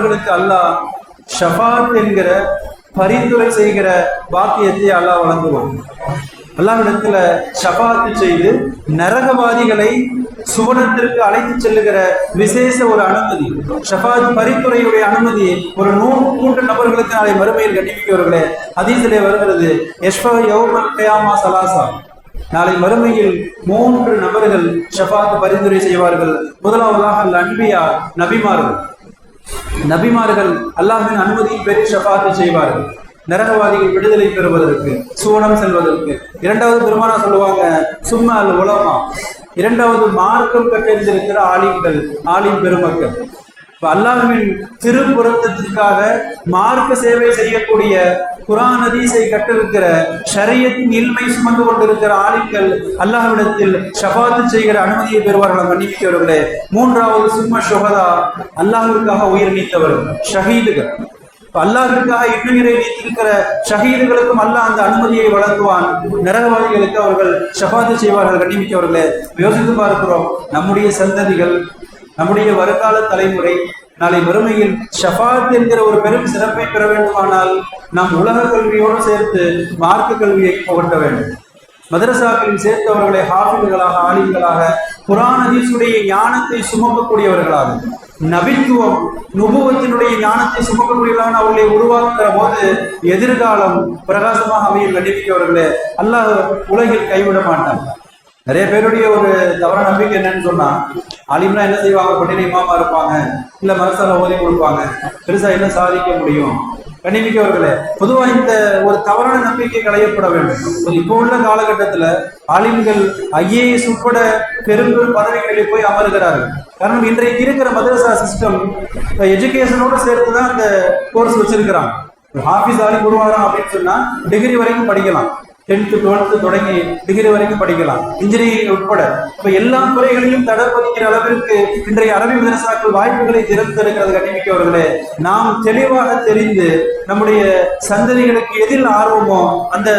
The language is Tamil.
அவர்களுக்கு அல்லாஹ் ஷஃபாத் என்கிற பரிந்துரை செய்கிற பாக்கியத்தை அல்லாஹ் வழங்குவான். அல்லாஹ்விடத்துல ஷபாத்து செய்து நரகவாதிகளை சுவனத்திற்கு அழைத்து செல்லுகிற விசேஷ ஒரு அனுமதி. ஷபாத் பரிந்துரையுடைய அனுமதி ஒரு நூறு மூன்று நபர்களுக்கு நாளை மறுமையில் கண்டிப்பிக்கவர்களே அதீசிலே வருகிறது யஷ்பா யௌமல் கயாமா சலாசா. நாளை மறுமையில் மூன்று நபர்கள் ஷபாத் பரிந்துரை செய்வார்கள். முதலாவதாக அல் அன்பியா நபிமார்கள். நபிமார்கள் அல்லாஹின் அனுமதியில் பெரிய ஷஃபாத்து செய்வார்கள். நரகவாதிகள் விடுதலை பெறுவதற்கு சுவனம் செல்வதற்கு. இரண்டாவது பெருமானா சொல்லுவாங்க சும்மா அல் உலமா. இரண்டாவது மார்க்கம் கற்றறிந்திருக்கிற ஆலிம்கள் ஆலிம் பெருமக்கள். அல்லாஹ்வின் திருப்புறத்திற்காக மார்க்க சேவை செய்யக்கூடிய குரான் அதீசை கட்டிருக்கிற ஷரியத்தின் இல்மை சுமந்து கொண்டிருக்கிற ஆலிம்கள் அல்லாஹ்விடத்தில் ஷபாத்து செய்கிற அனுமதியை பெறுவார்கள் மன்னிக்கிறவர்களே மூன்றாவது சும்ம சுகதா அல்லாஹிற்காக உயிர் நீத்தவர்கள் ஷஹீதுகள். இப்ப இன்னுயிரை நீத்திருக்கிற ஷஹீதுகளுக்கும் அல்லாஹ் அந்த அனுமதியை வழங்குவான். நரகவாதிகளுக்கு அவர்கள் ஷபாத்து செய்வார்கள் கண்ணிமிக்கவர்களே யோசித்து பார்க்கிறோம் நம்முடைய சந்ததிகள் நம்முடைய வருங்கால தலைமுறை நாளை வறுமையில் ஷஃபாத் என்கிற ஒரு பெரும் சிறப்பை பெற வேண்டுமானால் நாம் உலக கல்வியோடு சேர்த்து மார்க்க கல்வியை புகட்ட வேண்டும். மதரசாக்களில் சேர்த்தவர்களை ஹாஃபில்களாக ஆலிம்களாக புராண ஹதீஸுடைய ஞானத்தை சுமக்கக்கூடியவர்களாக நபித்துவம் நுபுவத்தினுடைய ஞானத்தை சுமக்கக்கூடியவர்களான அவர்களை உருவாக்குகிற போது எதிர்காலம் பிரகாசமாக அமையும் கண்டிப்பிக்கவர்களே அல்லாஹ் உலகில் கைவிட மாட்டாங்க நிறைய பேருடைய ஒரு தவறான நம்பிக்கை என்னன்னு சொன்னா ஆலிம்னா என்ன செய்வாங்க? பட்டினி மாமா இருப்பாங்க. இல்ல மனசால ஓதி கொடுப்பாங்க. பெருசா என்ன சாதிக்க முடியும்? கண்ணிமிக்கவர்களே பொதுவா இந்த ஒரு தவறான நம்பிக்கை களையப்பட வேண்டும். இப்போ உள்ள காலகட்டத்துல ஆலிம்கள் ஐஏஎஸ் உட்பட பெரும் பதவிகளில் போய் அமர்கிறார்கள். காரணம் இன்றைக்கு இருக்கிற மதரசா சிஸ்டம் எஜுகேஷனோட சேர்த்து தான் அந்த கோர்ஸ் வச்சிருக்கிறாங்க. ஆபீஸ் ஆலிம் உருவாகிறோம் அப்படின்னு சொன்னா டிகிரி வரைக்கும் படிக்கலாம். டென்த்து டுவெல்த்து தொடங்கி டிகிரி வரைக்கும் படிக்கலாம். இன்ஜினியரிங் உட்பட. இப்ப எல்லா துறைகளையும் தடப்பதிக்கிற அளவிற்கு இன்றைய அரபி மதரசாக்கள் வாய்ப்புகளை திறந்திருக்கிறது கண்ணிமிக்கவர்களே நாம் தெளிவாக தெரிந்து நம்முடைய சந்ததிகளுக்கு எதில் ஆர்வமோ அந்த